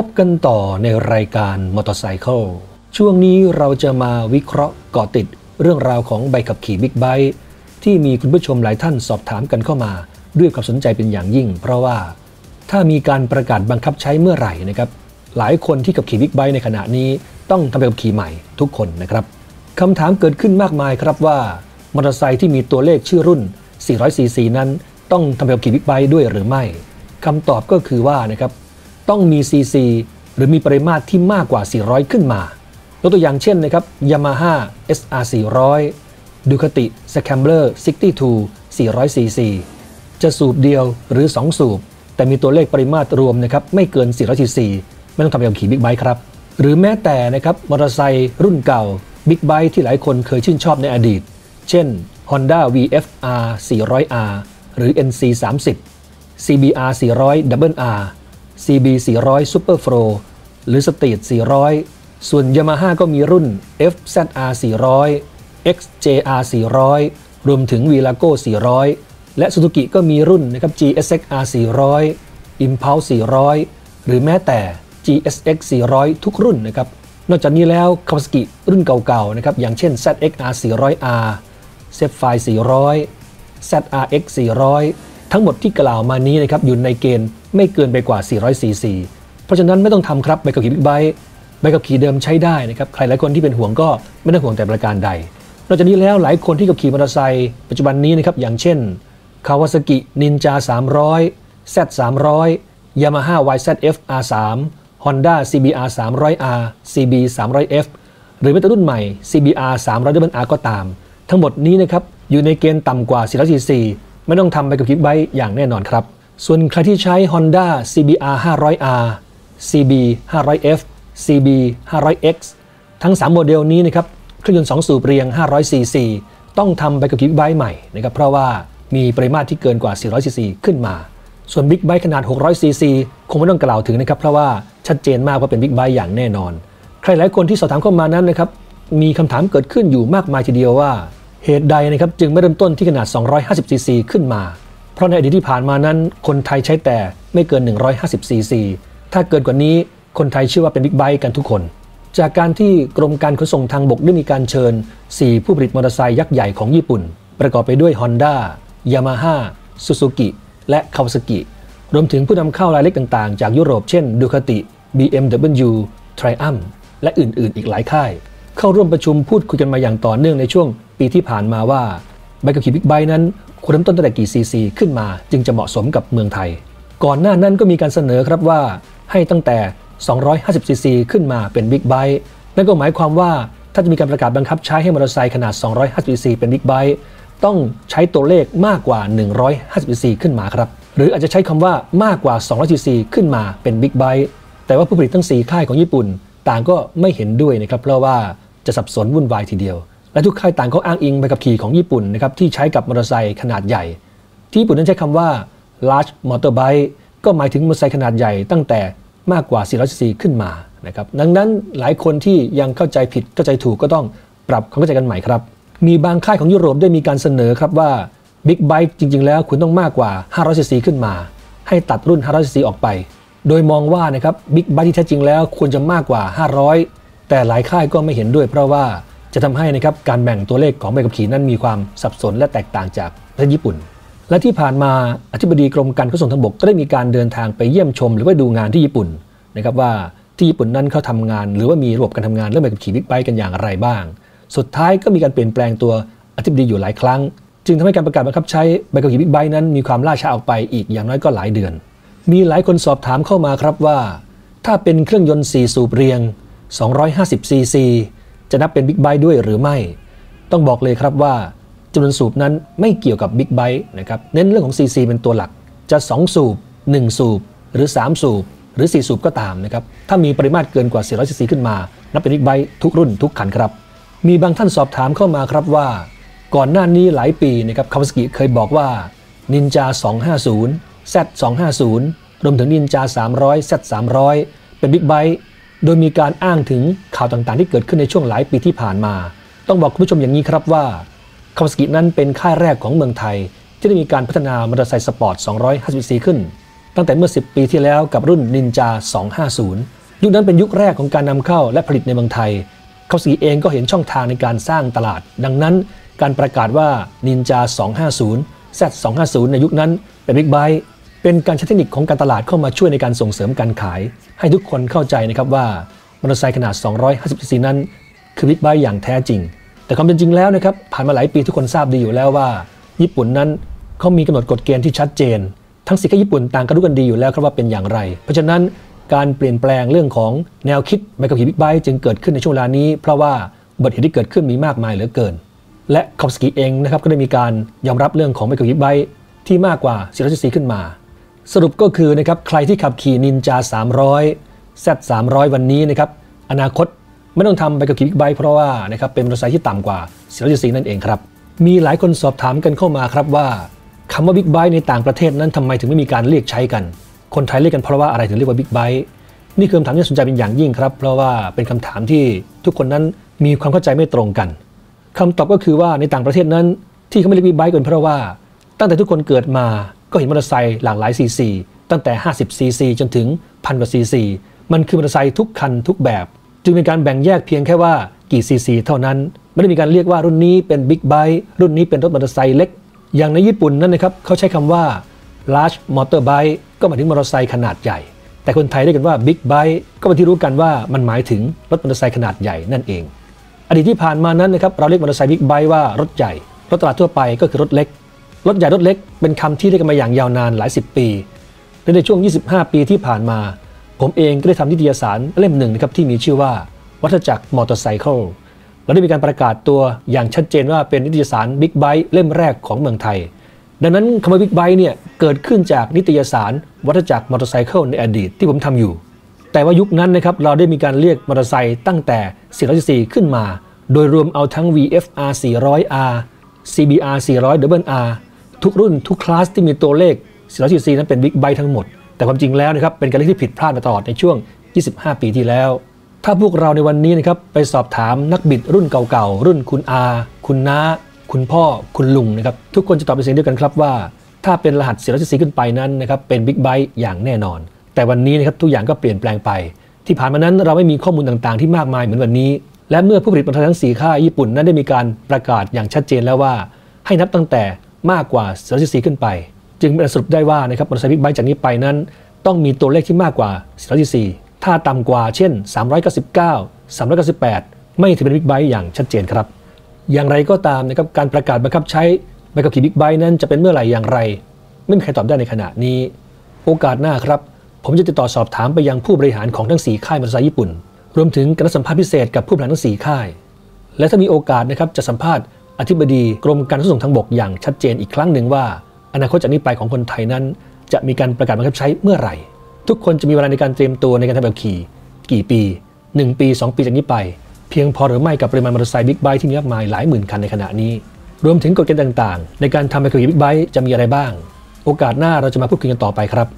พบกันต่อในรายการมอเตอร์ไซค์ช่วงนี้เราจะมาวิเคราะห์เกาะติดเรื่องราวของใบขับขี่บิ๊กไบค์ที่มีคุณผู้ชมหลายท่านสอบถามกันเข้ามา ด้วยความสนใจเป็นอย่างยิ่ง เพราะว่าถ้ามีการประกาศบังคับใช้เมื่อไหร่นะครับหลายคนที่ขับขี่บิ๊กไบค์ในขณะนี้ต้องทำใบขับขี่ใหม่ทุกคนนะครับคำถามเกิดขึ้นมากมายครับว่ามอเตอร์ไซค์ที่มีตัวเลขชื่อรุ่น 400cc นั้น ต้องทำใบขับขี่บิ๊กไบค์ด้วยหรือไม่คำตอบก็คือว่านะครับ ต้องมี CC หรือมีปริมาตรที่มากกว่า 400 ขึ้นมายกตัวอย่างเช่นนะครับ Yamaha SR 400 Ducati Scrambler 62 400cc จะสูบเดียวหรือ 2 สูบ แต่มีตัวเลขปริมาตรรวมนะครับไม่เกิน 400cc ไม่ต้องทำแบบขี่บิ๊กไบค์ครับ หรือแม้แต่นะครับมอเตอร์ไซค์รุ่นเก่าบิ๊กไบค์ที่หลายคนเคยชื่นชอบในอดีต เช่น Honda VFR 400R หรือ NC 30 CBR 400 Double R CB 400 Super Pro หรือ Street 400 ส่วน Yamaha ก็มีรุ่น FZR 400 XJR 400 รวมถึง Vilago 400 และ Suzuki ก็มีรุ่นนะครับ GSX-R 400 Impulse 400 หรือแม้แต่ GSX 400 ทุกรุ่นนะครับ นอกจากนี้แล้ว Kawasaki รุ่นเก่าๆ นะครับ อย่างเช่น ZXR 400R Sapphire 400 ZRX 400 ทั้งหมดที่กล่าวมานี้นะครับอยู่ในเกณฑ์ไม่เกินไปกว่า 400 cc เพราะฉะนั้นไม่ต้องทำครับใบขับขี่บิ๊กไบค์ใบขับขี่เดิมใช้ได้นะครับใครหลายคนที่เป็นห่วงก็ไม่ต้องห่วงแต่ประการใด นอกจากนี้แล้วหลายคนที่ขับขี่มอเตอร์ไซค์ปัจจุบันนี้นะครับอย่างเช่น Kawasaki Ninja 300 Z 300 Yamaha YZF R3 Honda CBR 300R CB 300F หรือแม้แต่รุ่นใหม่ CBR 300 R ก็ตาม ทั้งหมดนี้นะครับอยู่ในเกณฑ์ต่ำกว่า400 cc ไม่ต้องทำใบขับขี่ไบค์อย่างแน่นอนครับ ส่วนใครที่ใช้ Honda CBR 500R CB 500F CB 500X ทั้ง 3 โมเดลนี้นะครับเครื่องยนต์2สูบเรียง 500cc ต้องทำใบขับขี่บิ๊กไบค์ใหม่นะครับเพราะว่ามีปริมาตรที่เกินกว่า 400cc ขึ้นมา ส่วนบิ๊กไบค์ขนาด 600cc คงไม่ต้องกล่าวถึงนะครับเพราะว่าชัดเจนมากว่าเป็นบิ๊กไบค์อย่างแน่นอน ใครหลายคนที่สอบถามเข้ามานั้นนะครับมีคำถามเกิดขึ้นอยู่มากมายทีเดียวว่า เหตุใดนะครับจึงไม่เริ่มต้นที่ขนาด 250cc ขึ้นมา เพราะในอดีตที่ผ่านมานั้น คนไทยใช้แต่ไม่เกิน 150cc ถ้าเกินกว่านี้คนไทยเชื่อว่าเป็นบิ๊กไบค์กันทุกคน จากการที่กรมการขนส่งทางบกได้มีการเชิญ 4 ผู้ผลิตมอเตอร์ไซค์ยักษ์ใหญ่ของญี่ปุ่น ประกอบไปด้วย Honda Yamaha Suzuki และ Kawasaki รวมถึงผู้นำเข้ารายเล็กต่างๆ จากยุโรปเช่น Ducati BMW Triumph และอื่นๆ อีกหลายค่าย เข้าร่วมประชุมพูดคุยกันมาอย่างต่อเนื่องในช่วง ปีที่ผ่านมาว่าใบขับขี่บิ๊กไบค์นั้นควรเริ่มต้นตั้งแต่กี่ซีซีขึ้นมา จึงจะเหมาะสมกับเมืองไทย ก่อนหน้านั้นก็มีการเสนอครับว่าให้ตั้งแต่ 250 ซีซีขึ้นมาเป็นบิ๊กไบค์นั่นก็หมายความว่าถ้าจะมีการประกาศบังคับใช้ให้มอเตอร์ไซค์ขนาด 250 ซีซีเป็นบิ๊กไบค์ต้องใช้ตัวเลขมากกว่า 150 ซีซีขึ้นมาครับ หรืออาจจะใช้คำว่ามากกว่า 200 ซีซีขึ้นมาเป็นบิ๊กไบค์แต่ว่าผู้ผลิตทั้ง 4 ค่ายของญี่ปุ่น ต่างก็ไม่เห็นด้วยนะครับเพราะว่าจะสับสนวุ่นวายทีเดียว และทุกค่ายต่างก็อ้างอิงไปกับขี่ของญี่ปุ่นนะครับที่ใช้กับมอเตอร์ไซค์ขนาดใหญ่ ที่ญี่ปุ่นนั้นใช้คำว่า large motorbike ก็หมายถึงมอเตอร์ไซค์ขนาดใหญ่ตั้งแต่มากกว่า 400ซีซีขึ้นมานะครับดังนั้นหลายคนที่ยังเข้าใจผิดเข้าใจถูกก็ต้องปรับความเข้าใจกันใหม่ครับ มีบางค่ายของยุโรปได้มีการเสนอครับว่าบิ๊กไบค์จริง ๆ แล้วคุณต้องมากกว่า 500ซีขึ้นมา ให้ตัดรุ่น 500ซีซีออกไป โดยมองว่านะครับบิ๊กไบค์ที่แท้จริงแล้วควรจะมากกว่า 500 แต่หลายค่ายก็ไม่เห็นด้วยเพราะว่า จะทำให้นะครับการแบ่งตัวเลขของใบขับขี่นั้นมีความสับสนและแตกต่างจากประเทศญี่ปุ่น และที่ผ่านมาอธิบดีกรมการขนส่งทางบกก็ได้มีการเดินทางไปเยี่ยมชม หรือว่าดูงานที่ญี่ปุ่นนะครับว่าที่ญี่ปุ่นนั้นเขาทำงาน หรือว่ามีระบบการทำงานเรื่องใบขับขี่บิ๊กไบค์กันอย่างไรบ้าง สุดท้ายก็มีการเปลี่ยนแปลงตัวอธิบดีอยู่หลายครั้ง จึงทำให้การประกาศบังคับใช้ใบขับขี่บิ๊กไบค์นั้นมีความล่าช้าออกไปอีกอย่างน้อยก็หลายเดือน มีหลายคนสอบถามเข้ามาครับว่า ถ้าเป็นเครื่องยนต์4สูบเรียง250ซีซี จะนับเป็นบิ๊กไบค์ด้วยหรือไม่ ต้องบอกเลยครับว่าจำนวนสูบนั้นไม่เกี่ยวกับบิ๊กไบค์นะครับเน้นเรื่องของ CC เป็นตัวหลัก จะ 2 สูบ 1 สูบ หรือ 3 สูบ หรือ 4 สูบก็ตามนะครับถ้ามีปริมาตรเกินกว่า 400 ซีซีขึ้นมา นับเป็นบิ๊กไบค์ทุกรุ่นทุกคันครับ มีบางท่านสอบถามเข้ามาครับว่า ก่อนหน้านี้หลายปีนะครับคาวาสกิเคยบอกว่า Ninja 250 Z 250รวมถึง Ninja 300 Z 300เป็นบิ๊กไบค์ โดยมีการอ้างถึงข่าวต่างๆ ที่เกิดขึ้นในช่วงหลายปีที่ผ่านมา ต้องบอกคุณผู้ชมอย่างนี้ครับว่าคาวาสกินั้นเป็นค่ายแรกของเมืองไทย ที่ได้มีการพัฒนามอเตอร์ไซค์สปอร์ต 250ซีขึ้น ตั้งแต่เมื่อ 10 ปีที่แล้วกับรุ่น Ninja 250 ยุคนั้นเป็นยุคแรกของการนำเข้าและผลิตในเมืองไทยเขาสีเองก็เห็นช่องทางในการสร้างตลาด ดังนั้นการประกาศว่า Ninja 250 Z 250 ในยุคนั้นเป็นบิ๊กไบค์ เป็นการใช้เทคนิคของการตลาดเข้ามาช่วยในการส่งเสริมการขาย ให้ทุกคนเข้าใจนะครับว่ามอเตอร์ไซค์ขนาด 250ซีซีนั้น คือบิ๊กไบค์อย่างแท้จริง แต่ความเป็นจริงแล้วนะครับผ่านมาหลายปีทุกคนทราบดีอยู่แล้วว่า ญี่ปุ่นนั้นเขามีกำหนดกฎเกณฑ์ที่ชัดเจน ทั้งสิค่ญี่ปุ่นต่างก็รู้กันดีอยู่แล้วครับว่าเป็นอย่างไร เพราะฉะนั้นการเปลี่ยนแปลงเรื่องของแนวคิดไมขับขี่บิ๊กไบค์จึงเกิดขึ้นในช่วงเวลานี้ เพราะว่าอุบัติเหตุที่เกิดขึ้นมีมากมายเหลือเกิน และคอปสกีเองนะครับก็ได้มีการยอมรับเรื่องของไมขับขี่บิ๊กไบค์ที่มากกว่า400ซีขึ้นมา สรุปก็คือนะครับใครที่ขับขี่นินจา 300 Z 300 วันนี้นะครับอนาคตไม่ต้องทำไปกับขี่บิ๊กไบค์เพราะว่านะครับเป็นมอเตอร์ไซค์ที่ต่ำกว่า400ซีซีนั่นเองครับ มีหลายคนสอบถามกันเข้ามาครับว่าคำว่าบิ๊กไบค์ในต่างประเทศนั้นทำไมถึงไม่มีการเรียกใช้กัน คนไทยเรียกกันเพราะว่าอะไรถึงเรียกว่าบิ๊กไบค์นี่คือคำถามที่สนใจเป็นอย่างยิ่งครับ เพราะว่าเป็นคำถามที่ทุกคนนั้นมีความเข้าใจไม่ตรงกันคำตอบก็คือว่าในต่างประเทศนั้น ที่เขาไม่เรียกบิ๊กไบค์กันเพราะว่า ตั้งแต่ทุกคนเกิดมา ก็เห็นมอเตอร์ไซค์หลากหลายซีซีตั้งแต่ 50 ซีซีจนถึงพันกว่าซีซีมันคือมอเตอร์ไซค์ทุกคันทุกแบบ จึงเป็นการแบ่งแยกเพียงแค่ว่ากี่ซีซีเท่านั้น ไม่ได้มีการเรียกว่ารุ่นนี้เป็นบิ๊กไบค์รุ่นนี้เป็นรถมอเตอร์ไซค์เล็ก อย่างในญี่ปุ่นนั่นนะครับเขาใช้คำว่า large motorbike ก็หมายถึงมอเตอร์ไซค์ขนาดใหญ่ แต่คนไทยเรียกกันว่า big bike ก็เป็นที่รู้กันว่ามันหมายถึงรถมอเตอร์ไซค์ขนาดใหญ่นั่นเอง อดีตที่ผ่านมานั้นนะครับเราเรียกมอเตอร์ไซค์บิ๊กไบค์ว่ารถใหญ่รถตลาดทั่วไปก็คือรถเล็ก รถใหญ่รถเล็กเป็นคำที่เรียกกันมาอย่างยาวนานหลายสิบปีและในช่วง 25 ปีที่ผ่านมา ผมเองก็ได้ทำนิตยสารเล่มหนึ่งนะครับที่มีชื่อว่า วัฏจักรมอเตอร์ไซค์เราได้มีการประกาศตัวอย่างชัดเจนว่าเป็นนิตยสารบิ๊กไบค์เล่มแรกของเมืองไทย ดังนั้นคำว่าบิ๊กไบค์เนี่ยเกิดขึ้นจากนิตยสาร วัฏจักรมอเตอร์ไซค์ในอดีตที่ผมทำอยู่ แต่ว่ายุคนั้นนะครับเราได้มีการเรียกมอเตอร์ไซค์ตั้งแต่400ขึ้นมา โดยรวมเอาทั้ง VFR 400R CBR 400 r ทุกรุ่นทุกคลาสที่มีตัวเลข 400นั้นเป็นบิ๊กไบค์ทั้งหมด แต่ความจริงแล้วนะครับเป็นการเรียกที่ผิดพลาดมาตลอดในช่วง 25 ปีที่แล้ว ถ้าพวกเราในวันนี้นะครับไปสอบถามนักบิดรุ่นเก่าๆรุ่นคุณอา คุณน้า คุณพ่อ คุณลุงนะครับทุกคนจะตอบเป็นเสียงเดียวกันครับว่า ถ้าเป็นรหัส 400ซีขึ้นไปนั้นนะครับเป็นบิ๊กไบค์อย่างแน่นอน แต่วันนี้นะครับทุกอย่างก็เปลี่ยนแปลงไป ที่ผ่านมานั้นเราไม่มีข้อมูลต่างๆ ที่มากมายเหมือนวันนี้ และเมื่อผู้ผลิตมอเตอร์ไซค์ทั้ง4ค่ายญี่ปุ่นนั้นได้มีการประกาศอย่างชัดเจนแล้วว่าให้นับตั้งแต่ มากกว่า400ซีขึ้นไป จึงเป็นสรุปได้ว่านะครับมอเตอร์ไซค์บิ๊กไบค์จากนี้ไปนั้น ต้องมีตัวเลขที่มากกว่า400ซีถ้าต่ำกว่าเช่น 399 398 ไม่ถือเป็นบิ๊กไบค์อย่างชัดเจนครับ อย่างไรก็ตามนะครับการประกาศบังคับใช้ใบขับขี่บิ๊กไบค์นั้นจะเป็นเมื่อไหร่อย่างไร ไม่มีใครตอบได้ในขณะนี้ โอกาสหน้าครับ ผมจะติดต่อสอบถามไปยังผู้บริหารของทั้ง 4 ค่ายมอเตอร์ไซค์ญี่ปุ่น รวมถึงการสัมภาษณ์พิเศษกับผู้บริหารทั้ง 4 ค่าย และถ้ามีโอกาสนะครับจะสัมภาษณ์ อธิบดีกรมการขนส่งทางบกอย่างชัดเจนอีกครั้งหนึ่งว่า อนาคตจากนี้ไปของคนไทยนั้น จะมีการประกาศบังคับใช้เมื่อไหร่ ทุกคนจะมีเวลาในการเตรียมตัวในการทำแบบขี่ กี่ปี 1 ปี 2 ปีจากนี้ไป เพียงพอหรือไม่กับปริมาณมอเตอร์ไซค์บิ๊กไบค์ที่มีมากมายหลายหมื่นคันในขณะนี้ รวมถึงกฎเกณฑ์ต่างๆ ในการทำแบบขี่บิ๊กไบค์จะมีอะไรบ้าง โอกาสหน้าเราจะมาพูดคุยกันต่อไปครับ